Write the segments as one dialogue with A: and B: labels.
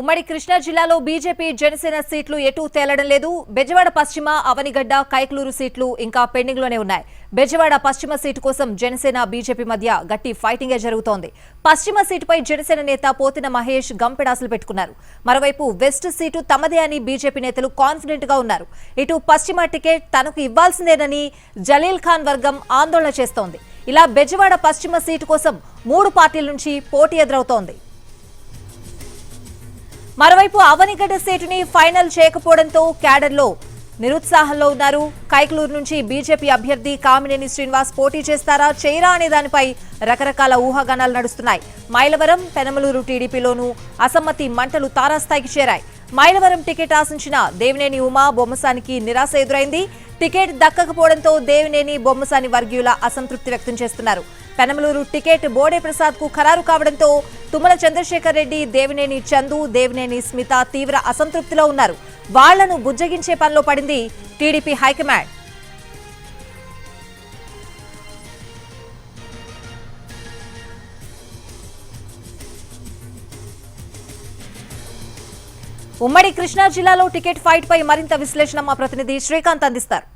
A: ఉమ్మడి కృష్ణా జిల్లాలో బీజేపీ జనసేన సీట్లు ఎటూ తేలడం లేదు. బెజవాడ పశ్చిమ అవనిగడ్డ కైకలూరు సీట్లు ఇంకా పెండింగ్లోనే ఉన్నాయి. బెజవాడ పశ్చిమ సీటు కోసం జనసేన బీజేపీ మధ్య గట్టి ఫైటింగే జరుగుతోంది. పశ్చిమ సీటుపై జనసేన నేత పోతిన మహేష్ గంపెడాసులు పెట్టుకున్నారు. మరోవైపు వెస్ట్ సీటు తమదే అని బీజేపీ నేతలు కాన్ఫిడెంట్గా ఉన్నారు. ఇటు పశ్చిమ టికెట్ తనకు ఇవ్వాల్సిందేనని జలీల్ ఖాన్ వర్గం ఆందోళన చేస్తోంది. ఇలా బెజవాడ పశ్చిమ సీటు కోసం మూడు పార్టీల నుంచి పోటీ ఎదురవుతోంది. మరోవైపు అవనిగడ్డ సీటుని ఫైనల్ చేయకపోవడంతో క్యాడర్లో నిరుత్సాహంలో ఉన్నారు. కైకలూరు నుంచి బీజేపీ అభ్యర్థి కామినేని శ్రీనివాస్ పోటీ చేస్తారా చేయరా అనే దానిపై రకరకాల ఊహాగానాలు నడుస్తున్నాయి. మైలవరం పెనమలూరు టీడీపీలోనూ అసమ్మతి మంటలు తారాస్థాయికి చేరాయి. మైలవరం టికెట్ ఆశించిన దేవినేని ఉమా బొమ్మసానికి నిరాశ ఎదురైంది. టికెట్ దక్కకపోవడంతో దేవినేని బొమ్మసాని వర్గీయుల అసంతృప్తి వ్యక్తం చేస్తున్నారు. పెనమలూరు టికెట్ బోడే ప్రసాద్కు ఖరారు కావడంతో తుమ్మల చంద్రశేఖర్ రెడ్డి దేవినేని చందు దేవినేని స్మిత తీవ్ర అసంతృప్తిలో ఉన్నారు. వాళ్ళను బుజ్జగించే పనిలో పడింది టీడీపీ హైకమాండ్. ఉమ్మడి కృష్ణా జిల్లాలో టికెట్ ఫైట్ పై మరింత విశ్లేషణ మా ప్రతినిధి శ్రీకాంత్ అందిస్తారు.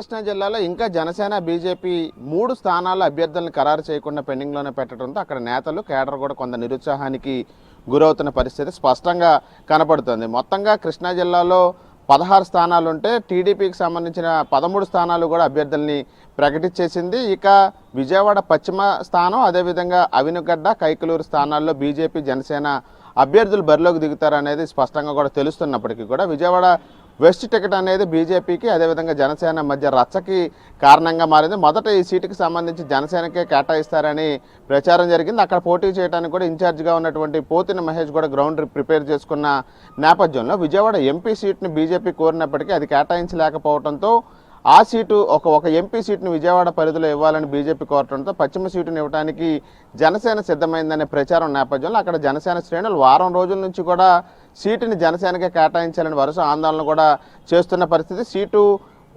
B: కృష్ణా జిల్లాలో ఇంకా జనసేన బీజేపీ మూడు స్థానాల అభ్యర్థులను ఖరారు చేయకుండా పెండింగ్లోనే పెట్టడంతో అక్కడ నేతలు కేడర్ కూడా కొంత నిరుత్సాహానికి గురవుతున్న పరిస్థితి స్పష్టంగా కనపడుతుంది. మొత్తంగా కృష్ణా జిల్లాలో పదహారు స్థానాలు ఉంటే టీడీపీకి సంబంధించిన పదమూడు స్థానాలు కూడా అభ్యర్థుల్ని ప్రకటించేసింది. ఇక విజయవాడ పశ్చిమ స్థానం అదేవిధంగా అవినగడ్డ కైకలూరు స్థానాల్లో బీజేపీ జనసేన అభ్యర్థులు బరిలోకి దిగుతారనేది స్పష్టంగా కూడా తెలుస్తున్నప్పటికీ కూడా విజయవాడ వెస్ట్ టికెట్ అనేది బీజేపీకి అదేవిధంగా జనసేన మధ్య రచ్చకి కారణంగా మారింది. మొదట ఈ సీటుకి సంబంధించి జనసేనకే కేటాయిస్తారని ప్రచారం జరిగింది. అక్కడ పోటీ చేయడానికి కూడా ఇన్ఛార్జ్గా ఉన్నటువంటి పోతిన మహేష్ కూడా గ్రౌండ్ ప్రిపేర్ చేసుకున్న నేపథ్యంలో విజయవాడ ఎంపీ సీట్ని బీజేపీ కోరినప్పటికీ అది కేటాయించలేకపోవడంతో ఆ సీటు ఒక ఒక ఎంపీ సీటును విజయవాడ పరిధిలో ఇవ్వాలని బీజేపీ కోరటంతో పశ్చిమ సీటును ఇవ్వడానికి జనసేన సిద్ధమైందనే ప్రచారం నేపథ్యంలో అక్కడ జనసేన శ్రేణులు వారం రోజుల నుంచి కూడా సీటుని జనసేనకే కేటాయించాలని వరుస ఆందోళన కూడా చేస్తున్న పరిస్థితి. సీటు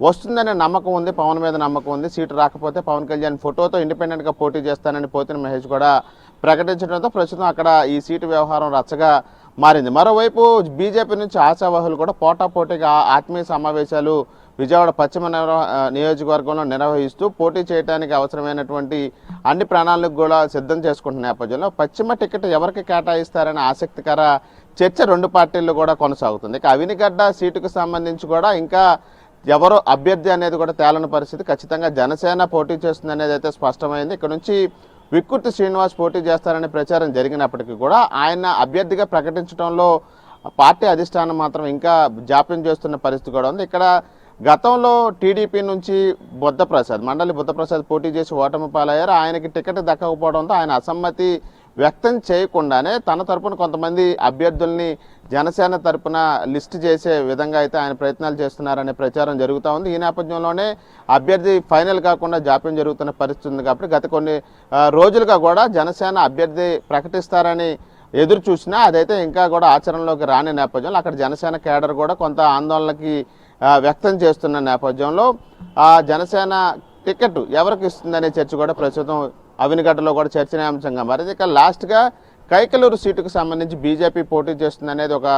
B: వస్తుందనే నమ్మకం ఉంది పవన్ మీద నమ్మకం ఉంది. సీటు రాకపోతే పవన్ కళ్యాణ్ ఫోటోతో ఇండిపెండెంట్గా పోటీ చేస్తానని పోతిన మహేష్ కూడా ప్రకటించడంతో ప్రస్తుతం అక్కడ ఈ సీటు వ్యవహారం రచ్చగా మారింది. మరోవైపు బీజేపీ నుంచి ఆశావాహులు కూడా పోటాపోటీగా ఆత్మీయ సమావేశాలు విజయవాడ పశ్చిమ నియోజకవర్గంలో నిర్వహిస్తూ పోటీ చేయడానికి అవసరమైనటువంటి అన్ని ప్రణాళికలు కూడా సిద్ధం చేసుకుంటున్న నేపథ్యంలో పశ్చిమ టికెట్ ఎవరికి కేటాయిస్తారనే ఆసక్తికర చర్చ రెండు పార్టీల్లో కూడా కొనసాగుతుంది. ఇక అవినిగడ్డ సీటుకు సంబంధించి కూడా ఇంకా ఎవరు అభ్యర్థి అనేది కూడా తేలని పరిస్థితి. ఖచ్చితంగా జనసేన పోటీ చేస్తుంది అనేది అయితే స్పష్టమైంది. ఇక్కడ నుంచి విక్కుర్తి శ్రీనివాస్ పోటీ చేస్తారనే ప్రచారం జరిగినప్పటికీ కూడా ఆయన అభ్యర్థిగా ప్రకటించడంలో పార్టీ అధిష్టానం మాత్రం ఇంకా జాప్యం చేస్తున్న పరిస్థితి కూడా ఉంది. ఇక్కడ గతంలో టీడీపీ నుంచి బుద్ధప్రసాద్ మండలి బుద్ధప్రసాద్ పోటీ చేసి ఓటమి పాలయ్యారు. ఆయనకి టికెట్ దక్కకపోవడంతో ఆయన అసమ్మతి వ్యక్తం చేయకుండానే తన తరపున కొంతమంది అభ్యర్థుల్ని జనసేన తరపున లిస్ట్ చేసే విధంగా అయితే ఆయన ప్రయత్నాలు చేస్తున్నారనే ప్రచారం జరుగుతూ ఉంది. ఈ నేపథ్యంలోనే అభ్యర్థి ఫైనల్ కాకుండా జాప్యం జరుగుతున్న పరిస్థితి ఉంది కాబట్టి గత కొన్ని రోజులుగా కూడా జనసేన అభ్యర్థి ప్రకటిస్తారని ఎదురు చూసినా అదైతే ఇంకా కూడా ఆచరణలోకి రాని నేపథ్యంలో అక్కడ జనసేన కేడర్ కూడా కొంత ఆందోళనకి వ్యక్తం చేస్తున్న నేపథ్యంలో ఆ జనసేన టికెట్ ఎవరికి ఇస్తుందనే చర్చ కూడా ప్రస్తుతం అవినిగడ్డలో కూడా చర్చనీయాంశంగా మారింది. ఇక లాస్ట్గా కైకలూరు సీటుకు సంబంధించి బీజేపీ పోటీ చేస్తుందనేది ఒక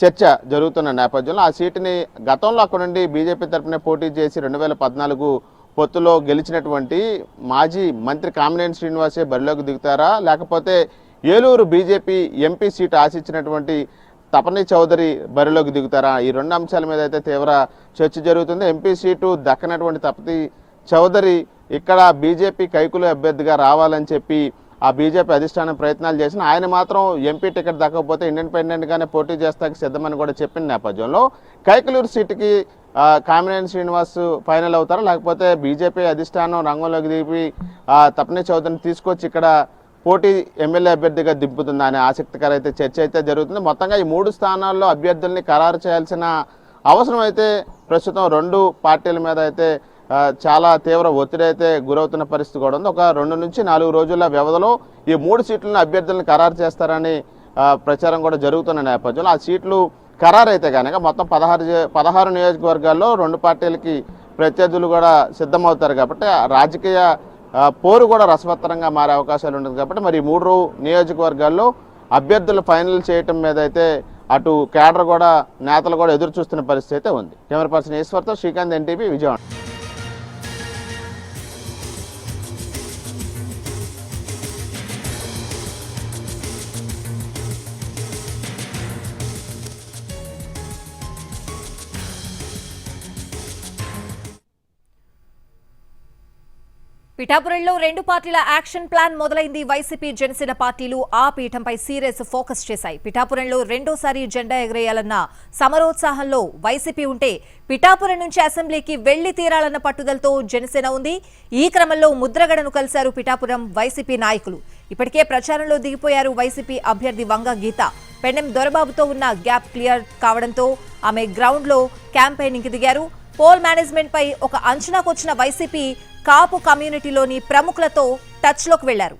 B: చర్చ జరుగుతున్న నేపథ్యంలో ఆ సీటుని గతంలో అక్కడ నుండి బీజేపీ తరఫున పోటీ చేసి రెండు వేల పద్నాలుగు పొత్తులో గెలిచినటువంటి మాజీ మంత్రి కామినేని శ్రీనివాసే బరిలోకి దిగుతారా? లేకపోతే ఏలూరు బీజేపీ ఎంపీ సీటు ఆశించినటువంటి తపని చౌదరి బరిలోకి దిగుతారా? ఈ రెండు అంశాల మీద అయితే తీవ్ర చర్చ జరుగుతుంది. ఎంపీ సీటు దక్కనటువంటి తపతి చౌదరి ఇక్కడ బీజేపీ కైకులు అభ్యర్థిగా రావాలని చెప్పి ఆ బీజేపీ అధిష్టానం ప్రయత్నాలు చేసిన ఆయన మాత్రం ఎంపీ టికెట్ దక్కకపోతే ఇండిపెండెంట్గానే పోటీ చేస్తానికి సిద్ధమని కూడా చెప్పిన నేపథ్యంలో కైకలూరు సీటుకి కామినేని శ్రీనివాస్ ఫైనల్ అవుతారా? లేకపోతే బీజేపీ అధిష్టానం రంగంలోకి దిగి ఆ, తపని చౌదరిని తీసుకొచ్చి ఇక్కడ పోటీ ఎమ్మెల్యే అభ్యర్థిగా దింపుతుందా అనే ఆసక్తికర అయితే చర్చ అయితే జరుగుతుంది. మొత్తంగా ఈ మూడు స్థానాల్లో అభ్యర్థుల్ని ఖరారు చేయాల్సిన అవసరం అయితే ప్రస్తుతం రెండు పార్టీల మీద అయితే చాలా తీవ్ర ఒత్తిడి అయితే గురవుతున్న పరిస్థితి కూడా ఉంది. ఒక రెండు నుంచి నాలుగు రోజుల వ్యవధిలో ఈ మూడు సీట్లను అభ్యర్థులను ఖరారు చేస్తారని ప్రచారం కూడా జరుగుతున్న నేపథ్యంలో ఆ సీట్లు ఖరారు అయితే కనుక మొత్తం పదహారు పదహారు నియోజకవర్గాల్లో రెండు పార్టీలకి ప్రత్యర్థులు కూడా సిద్ధమవుతారు కాబట్టి ఆ రాజకీయ పోరు కూడా రసవత్తరంగా మారే అవకాశాలు ఉంటుంది కాబట్టి మరి మూడు నియోజకవర్గాల్లో అభ్యర్థులు ఫైనల్ చేయటం మీద అయితే అటు కేడర్ కూడా నేతలు కూడా ఎదురు చూస్తున్న పరిస్థితి అయితే ఉంది. కెమెరా పర్సన్ ఈశ్వర్తో శ్రీకాంత్ ఎన్టీపీ విజయవాడ.
A: పిఠాపురంలో రెండు పార్టీల యాక్షన్ ప్లాన్ మొదలైంది. వైసీపీ జనసేన పార్టీలు ఆ పీఠంపై సీరియస్ ఫోకస్ చేశాయి. పిఠాపురంలో రెండోసారి జెండా ఎగరేయాలన్న సమరోత్సాహంలో వైసీపీ ఉంటే పిఠాపురం నుంచి అసెంబ్లీకి వెళ్ళి తీరాలన్న పట్టుదలతో జనసేన ఉంది. ఈ క్రమంలో ముద్రగడను కలిశారు పిఠాపురం వైసీపీ నాయకులు. ఇప్పటికే ప్రచారంలో దిగిపోయారు వైసీపీ అభ్యర్థి వంగ గీత. పెండెం దొరబాబుతో ఉన్న గ్యాప్ క్లియర్ కావడంతో ఆమె గ్రౌండ్లో క్యాంపెయినింగ్కి దిగారు పోల్ మేనేజ్మెంట్ పై ఒక అంచనాకొచ్చిన వైసీపీ కాపు కమ్యూనిటీలోని ప్రముఖులతో టచ్లోకి వెళ్ళారు.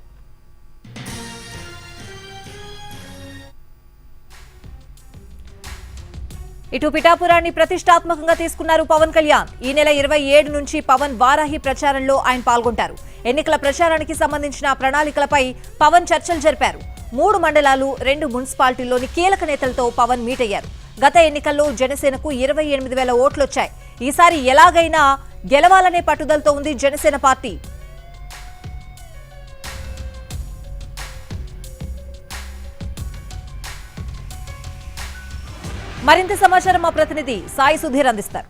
A: ఇటు పిఠాపురాన్ని ప్రతిష్టాత్మకంగా తీసుకున్నారు పవన్ కళ్యాణ్. ఈ నెల ఇరవై ఏడు నుంచి పవన్ వారాహి ప్రచారంలో ఆయన పాల్గొంటారు. ఎన్నికల ప్రచారానికి సంబంధించిన ప్రణాళికలపై పవన్ చర్చలు జరిపారు. మూడు మండలాలు రెండు మున్సిపాలిటీల్లోని కీలక నేతలతో పవన్ మీట్ అయ్యారు గత ఎన్నికల్లో జనసేనకు ఇరవై ఎనిమిది వేల ఓట్లొచ్చాయి. ఈసారి ఎలాగైనా గెలవాలనే పట్టుదలతో ఉంది జనసేన పార్టీ. మరింత సమాచారం మా ప్రతినిధి సాయి సుధీర్ అందిస్తారు.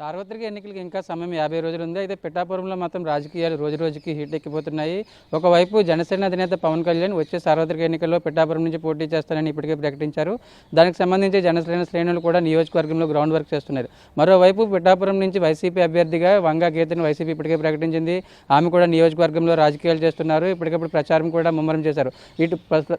C: సార్వత్రిక ఎన్నికలకు ఇంకా సమయం యాభై రోజులు ఉంది. అయితే పిఠాపురంలో మాత్రం రాజకీయాలు రోజు రోజుకి హీట్ ఎక్కిపోతున్నాయి. ఒకవైపు జనసేన అధినేత పవన్ కళ్యాణ్ వచ్చే సార్వత్రిక ఎన్నికల్లో పిఠాపురం నుంచి పోటీ చేస్తానని ఇప్పటికే ప్రకటించారు. దానికి సంబంధించి జనసేన శ్రేణులు కూడా నియోజకవర్గంలో గ్రౌండ్ వర్క్ చేస్తున్నారు. మరోవైపు పిఠాపురం నుంచి వైసీపీ అభ్యర్థిగా వంగా గీతను వైసీపీ ఇప్పటికే ప్రకటించింది. ఆమె కూడా నియోజకవర్గంలో రాజకీయాలు చేస్తున్నారు. ఇప్పటికప్పుడు ప్రచారం కూడా ముమ్మరం చేశారు. ఇటు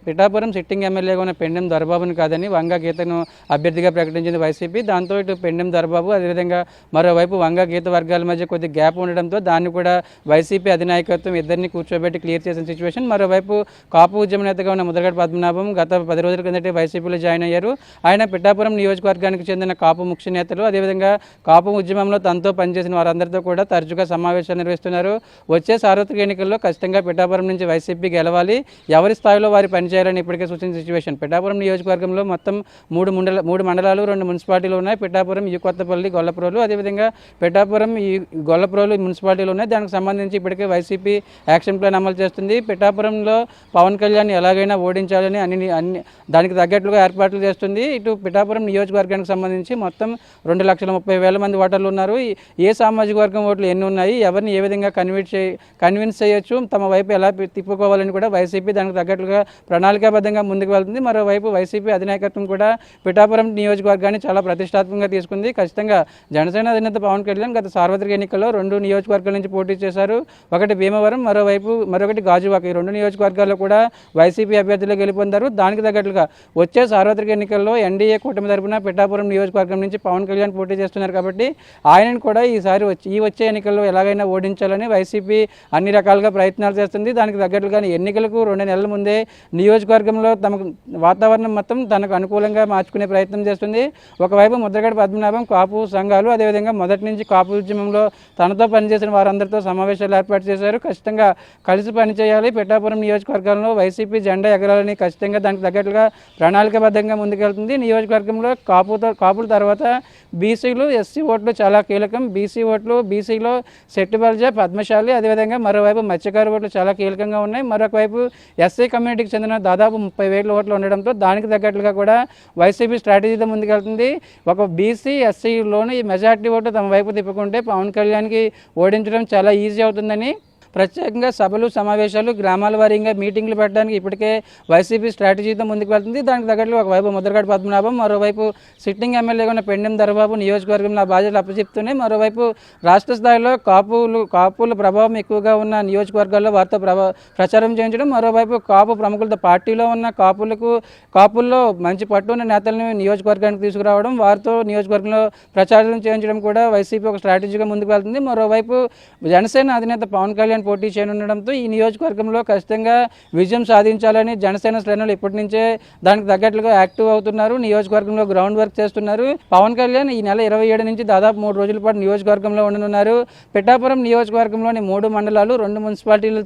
C: పిఠాపురం సిట్టింగ్ ఎమ్మెల్యేగా ఉన్న పెండెం దొరబాబును కాదని వంగా గీతను అభ్యర్థిగా ప్రకటించింది వైసీపీ. దాంతో ఇటు పెండెం దొరబాబు అదేవిధంగా మరోవైపు వంగ గీత వర్గాల మధ్య కొద్ది గ్యాప్ ఉండడంతో దాన్ని కూడా వైసీపీ అధినాయకత్వం ఇద్దరిని కూర్చోబెట్టి క్లియర్ చేసిన సిచ్యువేషన్ మరోవైపు కాపు ఉద్యమ నేతగా ఉన్న ముద్రగడ పద్మనాభం గత పది రోజుల కిందటే వైసీపీలో జాయిన్ అయ్యారు. ఆయన పిఠాపురం నియోజకవర్గానికి చెందిన కాపు ముఖ్య నేతలు. అదేవిధంగా కాపు ఉద్యమంలో తనతో పనిచేసిన వారందరితో కూడా తరచుగా సమావేశాలు నిర్వహిస్తున్నారు. వచ్చే సార్వత్రిక ఎన్నికల్లో ఖచ్చితంగా పిఠాపురం నుంచి వైసీపీ గెలవాలి. ఎవరి స్థాయిలో వారి పనిచేయాలని ఇప్పటికే సూచించిన సిచ్యువేషన్ పిఠాపురం నియోజకవర్గంలో మొత్తం మూడు మండల మూడు మండలాలు రెండు మున్సిపాలిటీలు ఉన్నాయి. పిఠాపురం ఈ కొత్తపల్లి గొల్లపురోలు అదేవిధంగా పిఠాపురం ఈ గొల్లపురోలు మున్సిపాలిటీలు ఉన్నాయి. దానికి సంబంధించి ఇప్పటికే వైసీపీ యాక్షన్ ప్లాన్ అమలు చేస్తుంది. పిఠాపురంలో పవన్ కళ్యాణ్ ఎలాగైనా ఓడించాలని అన్ని అన్ని దానికి తగ్గట్లుగా ఏర్పాట్లు చేస్తుంది. ఇటు పిఠాపురం నియోజకవర్గానికి సంబంధించి మొత్తం రెండు లక్షల ముప్పై వేల మంది ఓటర్లు ఉన్నారు. ఏ సామాజిక వర్గం ఓట్లు ఎన్ని ఉన్నాయి? ఎవరిని ఏ విధంగా కన్విన్స్ చే కన్విన్స్ చేయొచ్చు? తమ వైపు ఎలా తిప్పుకోవాలని కూడా వైసీపీ దానికి తగ్గట్లుగా ప్రణాళికాబద్ధంగా ముందుకు వెళ్తుంది. మరోవైపు వైసీపీ అధినాయకత్వం కూడా పిఠాపురం నియోజకవర్గాన్ని చాలా ప్రతిష్టాత్మకంగా తీసుకుంది. ఖచ్చితంగా జనసేన అధినేత పవన్ కళ్యాణ్ గత సార్వత్రిక ఎన్నికల్లో రెండు నియోజకవర్గాల నుంచి పోటీ చేశారు. ఒకటి భీమవరం మరోవైపు మరొకటి గాజువాక. ఈ రెండు నియోజకవర్గాల్లో కూడా వైసీపీ అభ్యర్థులు గెలుపొందారు. దానికి తగ్గట్లుగా వచ్చే సార్వత్రిక ఎన్నికల్లో ఎన్డీఏ కూటమి తరపున పిఠాపురం నియోజకవర్గం నుంచి పవన్ కళ్యాణ్ పోటీ చేస్తున్నారు కాబట్టి ఆయనను కూడా ఈసారి వచ్చి ఈ వచ్చే ఎన్నికల్లో ఎలాగైనా ఓడించాలని వైసీపీ అన్ని రకాలుగా ప్రయత్నాలు చేస్తుంది. దానికి తగ్గట్లుగా ఎన్నికలకు రెండు నెలల ముందే నియోజకవర్గంలో తమకు వాతావరణం మొత్తం తనకు అనుకూలంగా మార్చుకునే ప్రయత్నం చేస్తుంది. ఒకవైపు ముద్రగడ పద్మనాభం కాపు సంఘాలు అదేవిధంగా మొదటి నుంచి కాపు ఉద్యమంలో తనతో పనిచేసిన వారందరితో సమావేశాలు ఏర్పాటు చేశారు. ఖచ్చితంగా కలిసి పనిచేయాలి. పిఠాపురం నియోజకవర్గంలో వైసీపీ జెండా ఎగరాలని ఖచ్చితంగా దానికి తగ్గట్లుగా ప్రణాళికబద్ధంగా ముందుకెళ్తుంది. నియోజకవర్గంలో కాపుతో కాపుల తర్వాత బీసీలు ఎస్సీ ఓట్లు చాలా కీలకం. బీసీ ఓట్లు బీసీలో సెట్టిబల్జ పద్మశాలి అదేవిధంగా మరోవైపు మత్స్యకారు ఓట్లు చాలా కీలకంగా ఉన్నాయి. మరొక వైపు ఎస్సీ కమ్యూనిటీకి చెందిన దాదాపు ముప్పై వేల ఓట్లు ఉండడంతో దానికి తగ్గట్లుగా కూడా వైసీపీ స్ట్రాటజీతో ముందుకెళ్తుంది. ఒక బీసీ ఎస్సీలోని మెజార్టీ పార్టీ ఓటు తమ వైపు తిప్పుకుంటే పవన్ కళ్యాణ్కి ఓడించడం చాలా ఈజీ అవుతుందని ప్రత్యేకంగా సభలు సమావేశాలు గ్రామాల వారీగా మీటింగ్లు పెట్టడానికి ఇప్పటికే వైసీపీ స్ట్రాటజీతో ముందుకు వెళ్తుంది. దానికి తగ్గట్లు ఒకవైపు ముద్రగడ పద్మనాభం మరోవైపు సిట్టింగ్ ఎమ్మెల్యేగా ఉన్న పెండెం ధరబాబు నియోజకవర్గంలో నా బాధ్యతలు అప్పచెప్తున్నాయి మరోవైపు రాష్ట్ర స్థాయిలో కాపులు కాపుల ప్రభావం ఎక్కువగా ఉన్న నియోజకవర్గాల్లో వారితో ప్రచారం చేయించడం మరోవైపు కాపు ప్రముఖులతో పార్టీలో ఉన్న కాపులకు కాపుల్లో మంచి పట్టు ఉన్న నేతలను నియోజకవర్గానికి తీసుకురావడం వారితో నియోజకవర్గంలో ప్రచారం చేయించడం కూడా వైసీపీ ఒక స్ట్రాటజీగా ముందుకు వెళ్తుంది. మరోవైపు జనసేన అధినేత పవన్ కళ్యాణ్ పోటీ చేయనుండడంతో ఈ నియోజకవర్గంలో ఖచ్చితంగా విజయం సాధించాలని జనసేన శ్రేణులు ఇప్పటి నుంచే దానికి తగ్గట్లుగా యాక్టివ్ అవుతున్నారు. నియోజకవర్గంలో గ్రౌండ్ వర్క్ చేస్తున్నారు. పవన్ కళ్యాణ్ ఈ నెల ఇరవై ఏడు నుంచి దాదాపు మూడు రోజుల పాటు నియోజకవర్గంలో ఉండనున్నారు. పిఠాపురం నియోజకవర్గంలోని మూడు మండలాలు రెండు మున్సిపాలిటీలు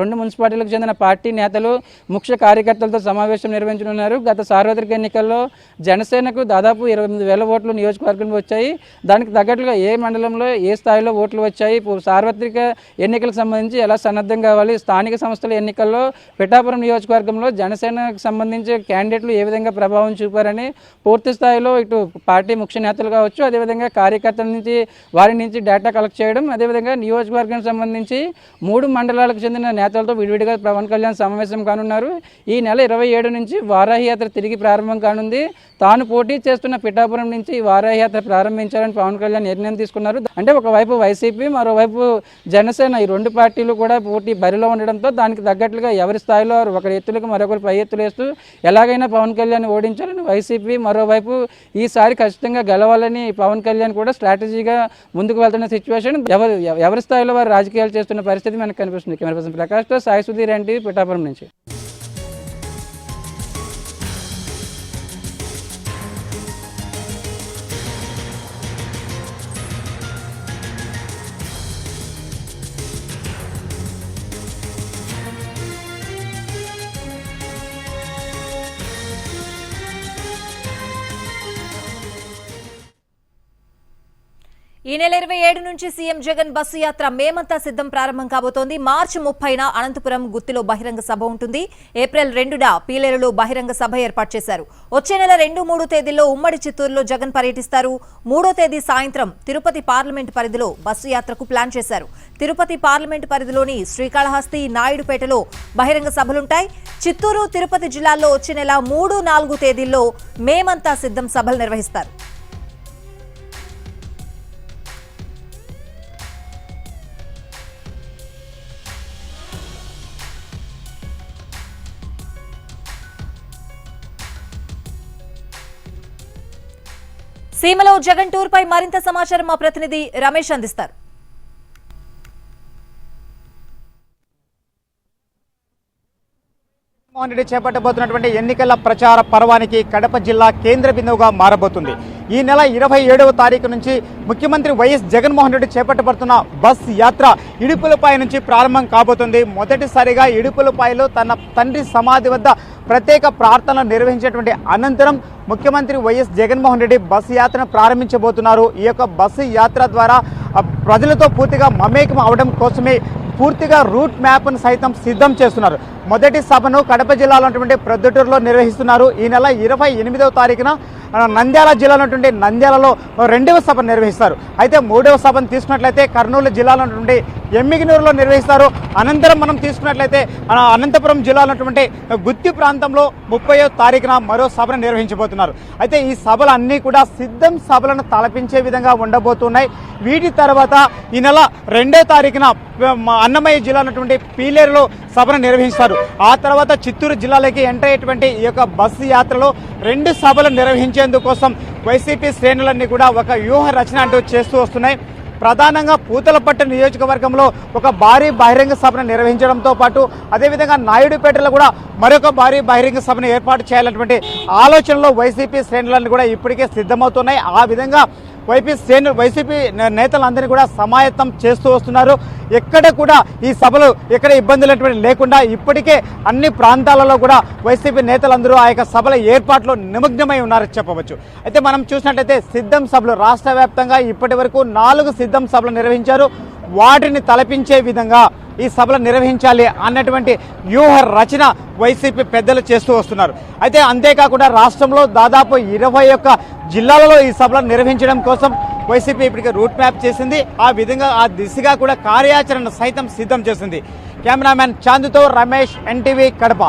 C: రెండు మున్సిపాలిటీలకు చెందిన పార్టీ నేతలు ముఖ్య కార్యకర్తలతో సమావేశం నిర్వహించనున్నారు. గత సార్వత్రిక ఎన్నికల్లో జనసేనకు దాదాపు ఇరవై ఎనిమిది వేల ఓట్లు నియోజకవర్గంలో వచ్చాయి. దానికి తగ్గట్లుగా ఏ మండలంలో ఏ స్థాయిలో ఓట్లు వచ్చాయి? సార్వత్రిక ఎన్నికలకు సంబంధించి ఎలా సన్నద్ధం కావాలి? స్థానిక సంస్థల ఎన్నికల్లో పిఠాపురం నియోజకవర్గంలో జనసేనకు సంబంధించి క్యాండిడేట్లు ఏ విధంగా ప్రభావం చూపారని పూర్తి స్థాయిలో ఇటు పార్టీ ముఖ్య నేతలు కావచ్చు అదేవిధంగా కార్యకర్తల నుంచి వారి నుంచి డేటా కలెక్ట్ చేయడం అదేవిధంగా నియోజకవర్గానికి సంబంధించి మూడు మండలాలకు చెందిన నేతలతో విడివిడిగా పవన్ కళ్యాణ్ సమావేశం కానున్నారు. ఈ నెల ఇరవై ఏడు నుంచి వారాహి యాత్ర తిరిగి ప్రారంభం కానుంది. తాను పోటీ చేస్తున్న పిఠాపురం నుంచి ఈ వారాహి యాత్ర ప్రారంభించాలని పవన్ కళ్యాణ్ నిర్ణయం తీసుకున్నారు. అంటే ఒకవైపు వైసీపీ మరోవైపు జనసేన ఈ రెండు పార్టీలు కూడా పోటీ బరిలో ఉండడంతో దానికి తగ్గట్లుగా ఎవరి స్థాయిలో వారు ఒకరి ఎత్తులకు మరొకరు పై ఎత్తులు వేస్తూ ఎలాగైనా పవన్ కళ్యాణ్ ఓడించాలని వైసీపీ మరోవైపు ఈసారి ఖచ్చితంగా గెలవాలని పవన్ కళ్యాణ్ కూడా స్ట్రాటజీగా ముందుకు వెళ్తున్న సిచ్యువేషన్ ఎవరు ఎవరి స్థాయిలో వారు రాజకీయాలు చేస్తున్న పరిస్థితి మనకు కనిపిస్తుంది. కెమెరా పర్సన్ ప్రకాష్తో సాయి సుధీర్ ఎన్టీవీ పిఠాపురం నుంచి.
A: ఈ నెల ఇరవై ఏడు నుంచి సీఎం జగన్ బస్సు యాత్ర మేమంతా సిద్ధం ప్రారంభం కాబోతోంది. మార్చి ముప్పైన అనంతపురం గుత్తిలో బహిరంగ సభ ఉంటుంది. ఏప్రిల్ రెండున పీలేరులో బహిరంగ సభ ఏర్పాటు చేశారు. వచ్చే నెల రెండు మూడు తేదీల్లో ఉమ్మడి చిత్తూరులో జగన్ పర్యటిస్తారు. మూడో తేదీ సాయంత్రం తిరుపతి పార్లమెంట్ పరిధిలో బస్సు యాత్రకు ప్లాన్ చేశారు. తిరుపతి పార్లమెంట్ పరిధిలోని శ్రీకాళహస్తి నాయుడుపేటలో బహిరంగ సభలుంటాయి. చిత్తూరు తిరుపతి జిల్లాల్లో వచ్చే నెల మూడు నాలుగు తేదీల్లో మేమంతా సిద్ధం సభలు నిర్వహిస్తారు. సీమలో జగన్ టూర్ పై మరింత సమాచారం మా ప్రతినిధి రమేష్ అందిస్తారు.
D: జగన్మోహన్ రెడ్డి చేపట్టబోతున్నటువంటి ఎన్నికల ప్రచార పర్వానికి కడప జిల్లా కేంద్ర బిందువుగా మారబోతుంది. ఈ నెల ఇరవై ఏడవ తారీఖు నుంచి ముఖ్యమంత్రి వైఎస్ జగన్మోహన్ రెడ్డి చేపట్టబడుతున్న బస్ యాత్ర ఇడుపులపై నుంచి ప్రారంభం కాబోతుంది. మొదటిసారిగా ఇడుపులపాయలో తన తండ్రి సమాధి వద్ద ప్రత్యేక ప్రార్థనలు నిర్వహించేటువంటి అనంతరం ముఖ్యమంత్రి వైఎస్ జగన్మోహన్ రెడ్డి బస్సు యాత్రను ప్రారంభించబోతున్నారు. ఈ యొక్క బస్సు యాత్ర ద్వారా ప్రజలతో పూర్తిగా మమేకం అవడం కోసమే పూర్తిగా రూట్ మ్యాప్ను సైతం సిద్ధం చేస్తున్నారు. మొదటి సభను కడప జిల్లాలో ఉన్నటువంటి ప్రొద్దుటూరులో నిర్వహిస్తున్నారు. ఈ నెల ఇరవై ఎనిమిదవ తారీఖున నంద్యాల జిల్లాలో ఉన్నటువంటి నంద్యాలలో రెండవ సభ నిర్వహిస్తారు. అయితే మూడవ సభను తీసుకున్నట్లయితే కర్నూలు జిల్లాలో ఉన్నటువంటి ఎమ్మిగినూరులో నిర్వహిస్తారు. అనంతరం మనం తీసుకున్నట్లయితే అనంతపురం జిల్లాలో ఉన్నటువంటి గుత్తి ప్రాంతంలో ముప్పయో తారీఖున మరో సభను నిర్వహించబోతున్నారు. అయితే ఈ సభలు అన్నీ కూడా సిద్ధం సభలను తలపించే విధంగా ఉండబోతున్నాయి. వీటి తర్వాత ఈ నెల రెండో తారీఖున అన్నమయ్య జిల్లా ఉన్నటువంటి పీలేరులో సభను నిర్వహిస్తారు. ఆ తర్వాత చిత్తూరు జిల్లాలోకి ఎంటర్ అయ్యేటువంటి ఈ యొక్క బస్సు యాత్రలో రెండు సభలు నిర్వహించేందుకోసం వైసీపీ శ్రేణులన్నీ కూడా ఒక వ్యూహ రచన అంటూ చేస్తూ వస్తున్నాయి. ప్రధానంగా పూతలపట్టు నియోజకవర్గంలో ఒక భారీ బహిరంగ సభను నిర్వహించడంతో పాటు అదేవిధంగా నాయుడుపేటలో కూడా మరొక భారీ బహిరంగ సభను ఏర్పాటు చేయాలన్నటువంటి ఆలోచనలో వైసీపీ శ్రేణులన్నీ కూడా ఇప్పటికే సిద్ధమవుతున్నాయి. ఆ విధంగా వైపీ సేను వైసీపీ నేతలందరినీ కూడా సమాయత్తం చేస్తూ వస్తున్నారు. ఎక్కడ కూడా ఈ సభలు ఎక్కడ ఇబ్బందులు అటువంటి లేకుండా ఇప్పటికే అన్ని ప్రాంతాలలో కూడా వైసీపీ నేతలందరూ ఆ యొక్క సభల ఏర్పాట్లో నిమగ్నమై ఉన్నారని చెప్పవచ్చు. అయితే మనం చూసినట్లయితే సిద్ధం సభలు రాష్ట్ర వ్యాప్తంగా ఇప్పటి వరకు నాలుగు సిద్ధం సభలు నిర్వహించారు. వాటిని తలపించే విధంగా ఈ సభలు నిర్వహించాలి అన్నటువంటి వ్యూహ రచన వైసీపీ పెద్దలు చేస్తూ వస్తున్నారు. అయితే అంతేకాకుండా రాష్ట్రంలో దాదాపు ఇరవై ఒక్క జిల్లాలలో ఈ సభలను నిర్వహించడం కోసం వైసీపీ ఇప్పటికే రూట్ మ్యాప్ చేసింది. ఆ విధంగా ఆ దిశగా కూడా కార్యాచరణ సైతం సిద్ధం చేసింది. కెమెరామ్యాన్ చాందుతో రమేష్ ఎన్టీవీ కడప.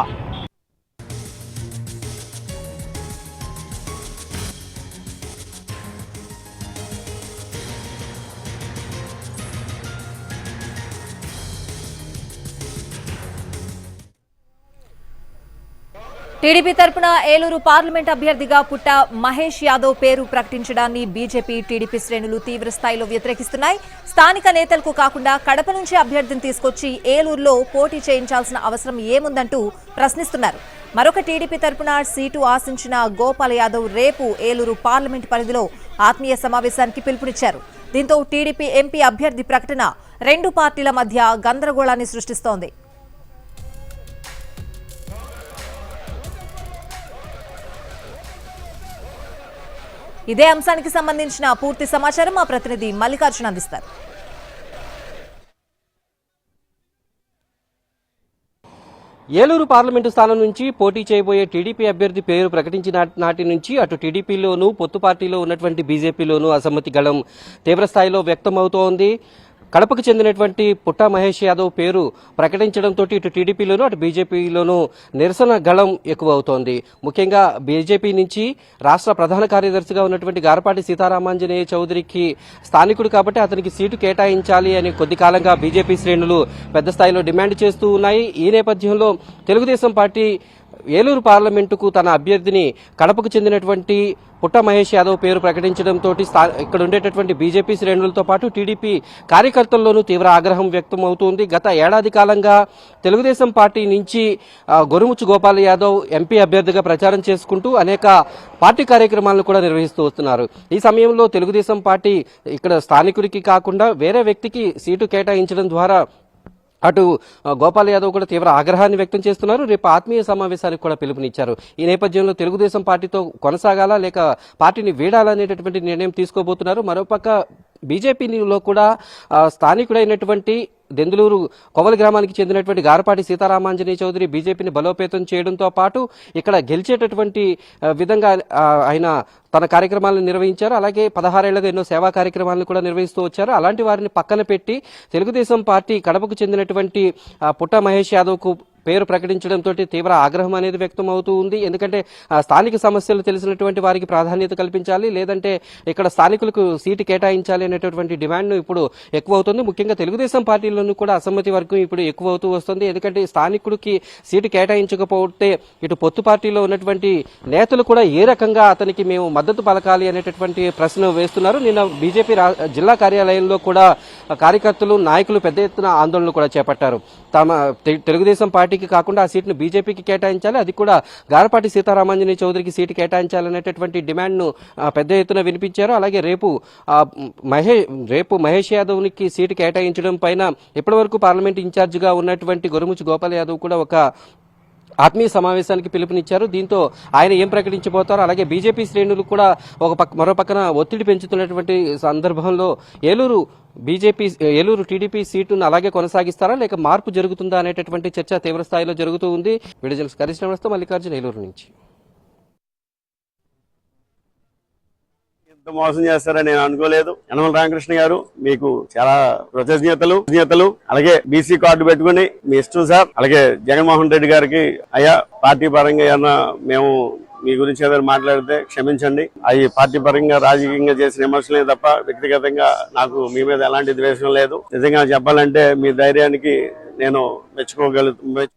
A: టీడీపీ తరపున ఏలూరు పార్లమెంట్ అభ్యర్థిగా పుట్ట మహేష్ యాదవ్ పేరు ప్రకటించడాన్ని బీజేపీ టీడీపీ శ్రేణులు తీవ్ర స్థాయిలో వ్యతిరేకిస్తున్నాయి. స్థానిక నేతలకు కాకుండా కడప నుంచి అభ్యర్థిని తీసుకొచ్చి ఏలూరులో పోటీ చేయించాల్సిన అవసరం ఏముందంటూ ప్రశ్నిస్తున్నారు. మరొక టీడీపీ తరపున సీటు ఆశించిన గోపాల్ యాదవ్ రేపు ఏలూరు పార్లమెంట్ పరిధిలో ఆత్మీయ సమావేశానికి పిలుపునిచ్చారు. దీంతో టీడీపీ ఎంపీ అభ్యర్థి ప్రకటన రెండు పార్టీల మధ్య గందరగోళాన్ని సృష్టిస్తోంది. ఇదే అంశానికి సంబంధించిన పూర్తి సమాచారం మా ప్రతినిధి మల్లికార్జున అందిస్తారు.
E: ఏలూరు పార్లమెంటు స్థానం నుంచి పోటీ చేయబోయే టీడీపీ అభ్యర్థి పేరు ప్రకటించిన నాటి నుంచి అటు టీడీపీలోనూ పొత్తు పార్టీలో ఉన్నటువంటి బీజేపీలోనూ అసమ్మతి గళం తీవ్రస్థాయిలో వ్యక్తమవుతోంది. కడపకు చెందినటువంటి పుట్టా మహేష్ యాదవ్ పేరు ప్రకటించడంతో ఇటు టీడీపీలోనూ అటు బీజేపీలోనూ నిరసన గళం ఎక్కువ అవుతోంది ముఖ్యంగా బీజేపీ నుంచి రాష్ట్ర ప్రధాన కార్యదర్శిగా ఉన్నటువంటి గారపాటి సీతారామాంజనేయ చౌదరికి స్థానికుడు కాబట్టి అతనికి సీటు కేటాయించాలి అని కొద్ది కాలంగా బీజేపీ శ్రేణులు పెద్ద స్థాయిలో డిమాండ్ చేస్తూ ఉన్నాయి. ఈ నేపథ్యంలో తెలుగుదేశం పార్టీ ఏలూరు పార్లమెంటుకు తన అభ్యర్థిని కడపకు చెందినటువంటి పుట్ట మహేష్ యాదవ్ పేరు ప్రకటించడంతో ఇక్కడ ఉండేటటువంటి బీజేపీ శ్రేణులతో పాటు టీడీపీ కార్యకర్తల్లోనూ తీవ్ర ఆగ్రహం వ్యక్తం అవుతోంది. గత ఏడాది కాలంగా తెలుగుదేశం పార్టీ నుంచి గురుముచ్చు గొరుముచ్చు గోపాల్ యాదవ్ ఎంపీ అభ్యర్థిగా ప్రచారం చేసుకుంటూ అనేక పార్టీ కార్యక్రమాలను కూడా నిర్వహిస్తూ వస్తున్నారు. ఈ సమయంలో తెలుగుదేశం పార్టీ ఇక్కడ స్థానికుడికి కాకుండా వేరే వ్యక్తికి సీటు కేటాయించడం ద్వారా అటు గోపాల్ యాదవ్ కూడా తీవ్ర ఆగ్రహాన్ని వ్యక్తం చేస్తున్నారు. రేపు ఆత్మీయ సమావేశానికి కూడా పిలుపునిచ్చారు. ఈ నేపథ్యంలో తెలుగుదేశం పార్టీతో కొనసాగాలా లేక పార్టీని వీడాలనేటటువంటి నిర్ణయం తీసుకోబోతున్నారు. మరోపక్క బీజేపీలో కూడా స్థానికుడైనటువంటి దెందులూరు కొవలి గ్రామానికి చెందినటువంటి గారపాటి సీతారామాంజనేయ చౌదరి బీజేపీని బలోపేతం చేయడంతో పాటు ఇక్కడ గెలిచేటటువంటి విధంగా ఆయన తన కార్యక్రమాలను నిర్వహించారు. అలాగే పదహారేళ్ళుగా ఎన్నో సేవా కార్యక్రమాలను కూడా నిర్వహిస్తూ వచ్చారు. అలాంటి వారిని పక్కన పెట్టి తెలుగుదేశం పార్టీ కడపకు చెందినటువంటి పుట్ట మహేష్ యాదవ్కు పేరు ప్రకటించడంతో తీవ్ర ఆగ్రహం అనేది వ్యక్తం అవుతూ ఉంది. ఎందుకంటే స్థానిక సమస్యలు తెలిసినటువంటి వారికి ప్రాధాన్యత కల్పించాలి లేదంటే ఇక్కడ స్థానికులకు సీటు కేటాయించాలి అనేటటువంటి డిమాండ్ ఇప్పుడు ఎక్కువ అవుతుంది ముఖ్యంగా తెలుగుదేశం పార్టీలోనూ కూడా అసమ్మతి వర్గం ఇప్పుడు ఎక్కువ అవుతూ వస్తుంది. ఎందుకంటే స్థానికుడికి సీటు కేటాయించకపోతే ఇటు పొత్తు పార్టీలో ఉన్నటువంటి నేతలు కూడా ఏ రకంగా అతనికి మేము మద్దతు పలకాలి అనేటటువంటి ప్రశ్న వేస్తున్నారు. నిన్న బీజేపీ రా- జిల్లా కార్యాలయంలో కూడా కార్యకర్తలు నాయకులు పెద్ద ఎత్తున ఆందోళనలు కూడా చేపట్టారు. తమ తె- తెలుగుదేశం పార్టీకి కాకుండా ఆ సీట్ను బీజేపీకి కేటాయించాలి. అది కూడా గారపాటి సీతారామాంజని చౌదరికి సీటు కేటాయించాలనేటటువంటి డిమాండ్ను పెద్ద ఎత్తున వినిపించారు. అలాగే రేపు మహేష్ మహే రేపు మహేష్ యాదవ్కి సీటు కేటాయించడం పైన ఇప్పటివరకు పార్లమెంట్ ఇన్ఛార్జిగా ఉన్నటువంటి గొరుముచి గోపాల్ యాదవ్ కూడా ఒక ఆత్మీయ సమావేశానికి పిలుపునిచ్చారు. దీంతో ఆయన ఏం ప్రకటించబోతారో అలాగే బీజేపీ శ్రేణులు కూడా ఒక పక్క మరో పక్కన ఒత్తిడి పెంచుతున్నటువంటి సందర్భంలో ఏలూరు బీజేపీ ఏలూరు టీడీపీ సీటును అలాగే కొనసాగిస్తారా? లేక మార్పు జరుగుతుందా అనేటటువంటి చర్చ తీవ్ర స్థాయిలో జరుగుతూ ఉంది. విడుదల కరిష్ణ మల్లికార్జున ఏలూరు నుంచి.
F: మోసం చేస్తారని నేను అనుకోలేదు. యనమల రామకృష్ణ గారు మీకు చాలా కృతజ్ఞతలు కృతజ్ఞతలు. అలాగే బీసీ కార్డు పెట్టుకుని మీ ఇష్టం సార్. అలాగే జగన్మోహన్ రెడ్డి గారికి అయ్యా పార్టీ పరంగా ఏమన్నా మేము మీ గురించి ఏదైనా మాట్లాడితే క్షమించండి. అవి పార్టీ పరంగా రాజకీయంగా చేసిన విమర్శలే తప్ప వ్యక్తిగతంగా నాకు మీ మీద ఎలాంటి ద్వేషం లేదు. నిజంగా చెప్పాలంటే మీ ధైర్యానికి నేను మెచ్చుకోగలుగు